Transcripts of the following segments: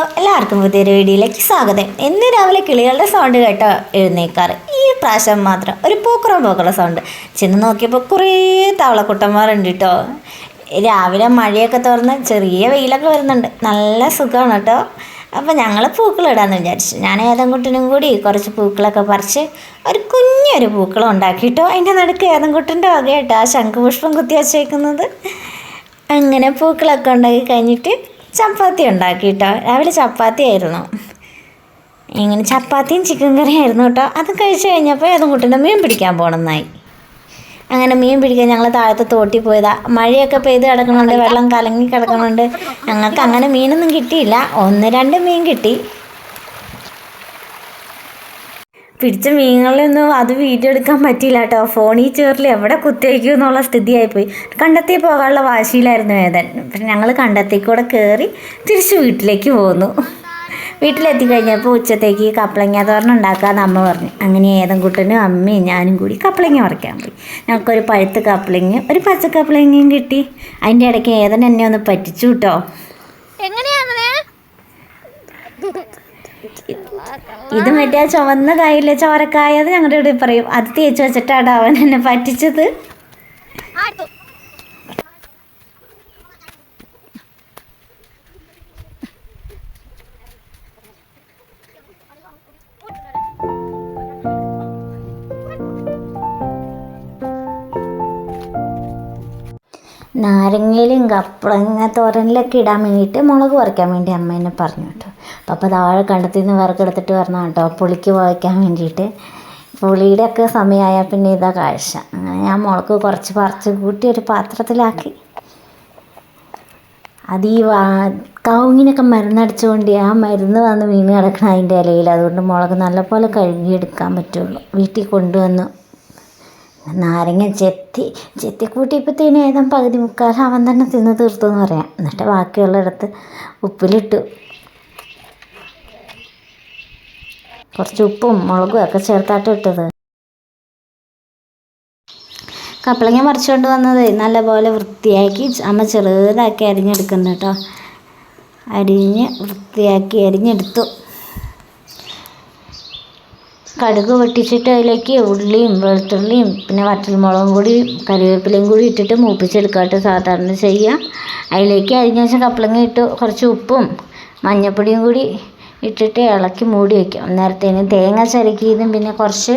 എല്ലാവർക്കും പുതിയൊരു വീഡിയോയിലേക്ക് സ്വാഗതം. ഇന്ന് രാവിലെ കിളികളുടെ സൗണ്ട് കേട്ടോ എഴുന്നേക്കാറ്. ഈ പ്രാവശ്യം മാത്രം ഒരു പൂക്കുറ പൂക്കുള്ള സൗണ്ട് ചെന്ന് നോക്കിയപ്പോൾ കുറേ തവളക്കുട്ടന്മാരുണ്ട് കേട്ടോ. രാവിലെ മഴയൊക്കെ തുറന്ന് ചെറിയ വെയിലൊക്കെ വരുന്നുണ്ട്. നല്ല സുഖമാണ് കേട്ടോ. അപ്പോൾ ഞങ്ങൾ പൂക്കളിടാമെന്ന് വിചാരിച്ചു. ഞാൻ ഏതൻകുട്ടിനും കൂടി കുറച്ച് പൂക്കളൊക്കെ പറിച്ച് ഒരു കുഞ്ഞൊരു പൂക്കളം ഉണ്ടാക്കിയിട്ടോ. അതിന്റെ നടുക്ക് ഏതൻകുട്ടിന്റെ വകയായിട്ടോ ആ ശംഖുപുഷ്പം കുത്തി വച്ചേക്കുന്നത്. അങ്ങനെ പൂക്കളൊക്കെ ഉണ്ടാക്കി കഴിഞ്ഞിട്ട് ചപ്പാത്തി ഉണ്ടാക്കി കേട്ടോ രാവിലെ ചപ്പാത്തി ആയിരുന്നു. ഇങ്ങനെ ചപ്പാത്തിയും ചിക്കൻ കറിയും ആയിരുന്നു കേട്ടോ. അത് കഴിച്ചു കഴിഞ്ഞപ്പോൾ ഏതും കുട്ടീന്റെ മീൻ പിടിക്കാൻ പോകണമെന്നായി അങ്ങനെ മീൻ പിടിക്കാൻ ഞങ്ങൾ താഴത്തെ തോട്ടി പോയതാ. മഴയൊക്കെ പെയ്ത് കിടക്കണുണ്ട് വെള്ളം കലങ്ങി കിടക്കണുണ്ട്. ഞങ്ങൾക്ക് അങ്ങനെ മീനൊന്നും കിട്ടിയില്ല. ഒന്ന് രണ്ട് മീൻ കിട്ടി. പിടിച്ച മീനുകളൊന്നും അത് വീഡിയോ എടുക്കാൻ പറ്റിയില്ല കേട്ടോ ഫോണിൽ ചേറിൽ എവിടെ കുത്തിവയ്ക്കും എന്നുള്ള സ്ഥിതിയായിപ്പോയി. കണ്ടെത്തി പോകാനുള്ള വാശിയിലായിരുന്നു ഏതൻ. പക്ഷെ ഞങ്ങൾ കണ്ടെത്തി കൂടെ കയറി തിരിച്ച് വീട്ടിലേക്ക് പോന്നു. വീട്ടിലെത്തി കഴിഞ്ഞപ്പോൾ ഉച്ചത്തേക്ക് കപ്പളങ്ങ തോരൻ ഉണ്ടാക്കാമെന്ന് അമ്മ പറഞ്ഞു. അങ്ങനെ ഏതൻകുട്ടനും അമ്മയും ഞാനും കൂടി കപ്പളങ്ങ പറിക്കാൻ പോയി. ഞങ്ങൾക്കൊരു പഴുത്ത കപ്പളങ്ങയും ഒരു പച്ച കപ്പളങ്ങയും കിട്ടി. അതിന്റെ ഇടയ്ക്ക് ഏതൻ എന്നെ ഒന്ന് പറ്റിച്ചു കേട്ടോ എങ്ങനെയാണേ ഇത് മറ്റേ ചുവന്ന കായില്ലേ ചോരക്കായ അത് ഞങ്ങളുടെ ഇവിടെ പറയും. അത് തേച്ച് വെച്ചിട്ടാണ് അവൻ എന്നെ പറ്റിച്ചത്. നാരങ്ങയിലും കപ്പളങ്ങ തോരനിലൊക്കെ ഇടാൻ വേണ്ടിയിട്ട് മുളക് പറിക്കാൻ വേണ്ടി അമ്മ എന്നെ പറഞ്ഞു കേട്ടോ. അപ്പം അപ്പോൾ താഴെ കണ്ടത്തിൽ നിന്ന് വിറക്കെടുത്തിട്ട് വരണം കേട്ടോ പുളിക്ക് വയ്ക്കാൻ വേണ്ടിയിട്ട്. പുളിയുടെ ഒക്കെ സമയമായാൽ പിന്നെ ഇതാ കാഴ്ച. അങ്ങനെ ഞാൻ മുളക് കുറച്ച് പറിച്ച് കൂട്ടി ഒരു പാത്രത്തിലാക്കി. അത് ഈ വാ കവുങ്ങിനൊക്കെ മരുന്നടിച്ചുകൊണ്ട് ആ മരുന്ന് വന്ന് വീണ് കിടക്കണം അതിന്റെ ഇലയിൽ. അതുകൊണ്ട് മുളക് നല്ലപോലെ കഴുകിയെടുക്കാൻ പറ്റുള്ളൂ. വീട്ടിൽ കൊണ്ടുവന്നു നാരങ്ങ ചെത്തി ചെത്തി കൂട്ടിയപ്പോഴത്തേന് ഏതാ പകുതി മുക്കാൽ അവൻ തന്നെ തിന്ന് തീർത്തു എന്ന് പറയാം. എന്നിട്ട് ബാക്കിയുള്ളിടത്ത് ഉപ്പിലിട്ടു. കുറച്ച് ഉപ്പും മുളകും ഒക്കെ ചേർത്താട്ട് ഇട്ടത്. കപ്പളങ്ങ മറിച്ചുകൊണ്ട് വന്നത് നല്ലപോലെ വൃത്തിയാക്കി അമ്മ ചെറുതാക്കി അരിഞ്ഞെടുക്കുന്നു കേട്ടോ. അരിഞ്ഞ് വൃത്തിയാക്കി അരിഞ്ഞെടുത്തു. കടുക് പൊട്ടിച്ചിട്ട് അതിലേക്ക് ഉള്ളിയും വെളുത്തുള്ളിയും പിന്നെ വറ്റൽമുളകും കൂടി കറിവേപ്പിലയും കൂടി ഇട്ടിട്ട് മൂപ്പിച്ചെടുക്കാട്ട് സാധാരണ ചെയ്യുക അതിലേക്ക് അരിഞ്ഞ വെച്ച കപ്പളങ്ങ ഇട്ട് കുറച്ച് ഉപ്പും മഞ്ഞൾപ്പൊടിയും കൂടി ഇട്ടിട്ട് ഇളക്കി മൂടി വയ്ക്കും അന്നേരത്തേന് തേങ്ങ ചരക്കിയതും പിന്നെ കുറച്ച്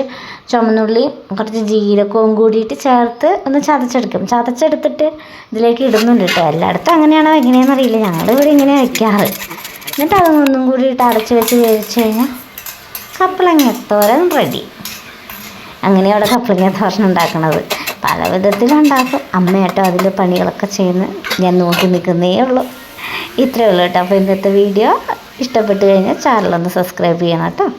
ചുമന്നുള്ളി കുറച്ച് ജീരകവും കൂടിയിട്ട് ചേർത്ത് ഒന്ന് ചതച്ചെടുക്കും. ചതച്ചെടുത്തിട്ട് ഇതിലേക്ക് ഇടുന്നുണ്ട് കേട്ടോ എല്ലായിടത്തും അങ്ങനെയാണോ എങ്ങനെയാണെന്ന് അറിയില്ല. ഞങ്ങളുടെ ഇവിടെ ഇങ്ങനെ വയ്ക്കാറ് എന്നിട്ട് അതൊന്നും കൂടി ഇട്ട് അടച്ച് വെച്ച് വേവിച്ച് കഴിഞ്ഞാൽ കപ്പളങ്ങത്തോരൻ റെഡി. അങ്ങനെ അവിടെ കപ്പളങ്ങ തോരൻ ഉണ്ടാക്കണത്. പല വിധത്തിലുണ്ടാക്കും. അമ്മയാട്ടോ അതിന്റെ പണികളൊക്കെ ചെയ്യുന്ന ഞാൻ നോക്കി നിൽക്കുന്നേ ഉള്ളൂ. ഇത്രയേ ഉള്ളൂ കേട്ടോ. അപ്പോൾ ഇന്നത്തെ വീഡിയോ ഇഷ്ടപ്പെട്ട് കഴിഞ്ഞാൽ ചാനലൊന്ന് സബ്സ്ക്രൈബ് ചെയ്യണം കേട്ടോ.